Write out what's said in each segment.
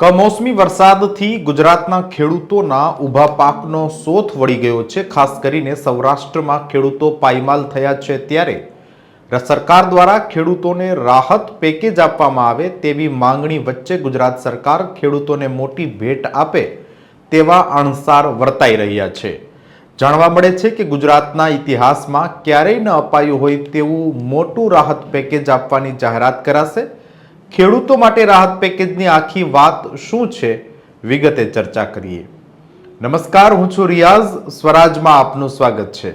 કમોસમી વરસાદથી ગુજરાતના ખેડૂતોના ઊભા પાકનો સોથ વળી ગયો છે. ખાસ કરીને સૌરાષ્ટ્રમાં ખેડૂતો પાયમાલ થયા છે ત્યારે સરકાર દ્વારા ખેડૂતોને રાહત પેકેજ આપવામાં આવે તેવી માંગણી વચ્ચે ગુજરાત સરકાર ખેડૂતોને મોટી ભેટ આપે તેવા અણસાર વર્તાઈ રહ્યા છે. જાણવા મળે છે કે ગુજરાતના ઇતિહાસમાં ક્યારેય ન અપાયું હોય તેવું મોટું રાહત પેકેજ આપવાની જાહેરાત કરાશે. ખેડૂતો માટે રાહત પેકેજની આખી વાત શું છે વિગતે ચર્ચા કરીએ. નમસ્કાર, હું છું રિયાઝ. સ્વરાજમાં આપનું સ્વાગત છે.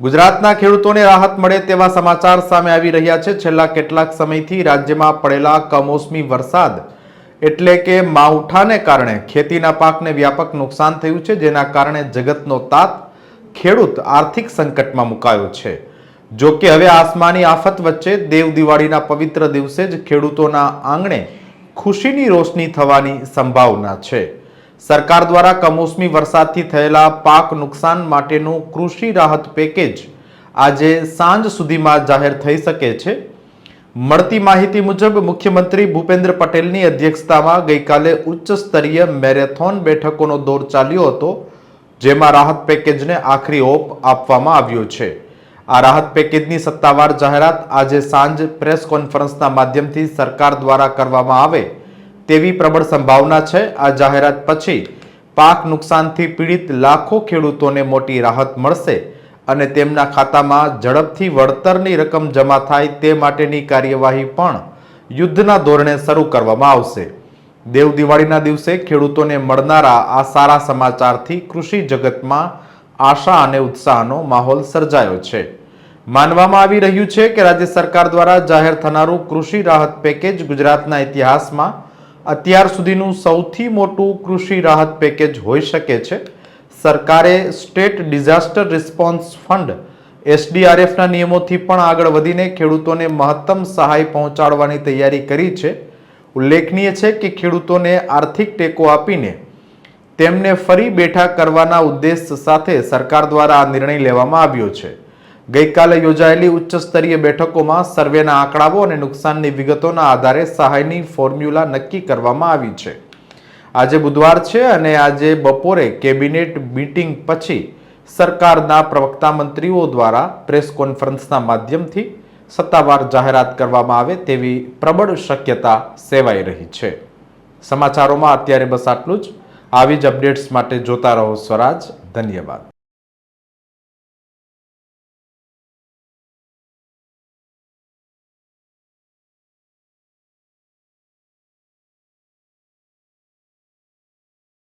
ગુજરાતના ખેડૂતોને રાહત મળે તેવા સમાચાર સામે આવી રહ્યા છે. છેલ્લા કેટલાક સમયથી રાજ્યમાં પડેલા કમોસમી વરસાદ એટલે કે માવઠાને કારણે ખેતીના પાકને વ્યાપક નુકસાન થયું છે, જેના કારણે જગતનો તાત ખેડૂત આર્થિક સંકટમાં મુકાયો છે. જો કે હવે આસમાની આફત વચ્ચે દેવ દિવાળીના પવિત્ર દિવસે જ ખેડૂતોના આંગણે ખુશીની રોશની થવાની સંભાવના છે. સરકાર દ્વારા કમોસમી વરસાદથી થયેલા પાક નુકસાન માટેનું કૃષિ રાહત પેકેજ આજે સાંજ સુધીમાં જાહેર થઈ શકે છે. મળતી માહિતી મુજબ મુખ્યમંત્રી ભૂપેન્દ્ર પટેલની અધ્યક્ષતામાં ગઈકાલે ઉચ્ચ સ્તરીય મેરેથોન બેઠકોનો દોર ચાલ્યો હતો, જેમાં રાહત પેકેજને આખરી ઓપ આપવામાં આવ્યો છે. આ રાહત પેકેજની સત્તાવાર જાહેરાત આજે સાંજ પ્રેસ કોન્ફરન્સના માધ્યમથી સરકાર દ્વારા કરવામાં આવે તેવી પ્રબળ સંભાવના છે. આ જાહેરાત પછી પાક નુકસાનથી પીડિત લાખો ખેડૂતોને મોટી રાહત મળશે અને તેમના ખાતામાં ઝડપથી વળતરની રકમ જમા થાય તે માટેની કાર્યવાહી પણ યુદ્ધના ધોરણે શરૂ કરવામાં આવશે. દેવ દિવાળીના દિવસે ખેડૂતોને મળનારા આ સારા સમાચારથી કૃષિ જગતમાં આશા અને ઉત્સાહનો માહોલ સર્જાયો છે. માનવામાં આવી રહ્યું છે કે રાજ્ય સરકાર દ્વારા જાહેર થનારું કૃષિ રાહત પેકેજ ગુજરાતના ઇતિહાસમાં અત્યાર સુધીનું સૌથી મોટું કૃષિ રાહત પેકેજ હોઈ શકે છે. સરકારે સ્ટેટ ડિઝાસ્ટર રિસ્પોન્સ ફંડ, એસડીઆરએફના નિયમોથી પણ આગળ વધીને ખેડૂતોને મહત્તમ સહાય પહોંચાડવાની તૈયારી કરી છે. ઉલ્લેખનીય છે કે ખેડૂતોને આર્થિક ટેકો આપીને તેમને ફરી બેઠા કરવાના ઉદ્દેશ સાથે સરકાર દ્વારા આ નિર્ણય લેવામાં આવ્યો છે. ગઈકાલે યોજાયેલી ઉચ્ચ સ્તરીય બેઠકોમાં સર્વેના આંકડાઓ અને નુકસાનની વિગતોના આધારે સહાયની ફોર્મ્યુલા નક્કી કરવામાં આવી છે. આજે બુધવાર છે અને આજે બપોરે કેબિનેટ મીટિંગ પછી સરકારના પ્રવક્તા મંત્રીઓ દ્વારા પ્રેસ કોન્ફરન્સના માધ્યમથી સત્તાવાર જાહેરાત કરવામાં આવે તેવી પ્રબળ શક્યતા સેવાઈ રહી છે. સમાચારોમાં અત્યારે બસ આટલું જ. આવી જ અપડેટ્સ માટે જોતા રહો સ્વરાજ ધન્યવાદ.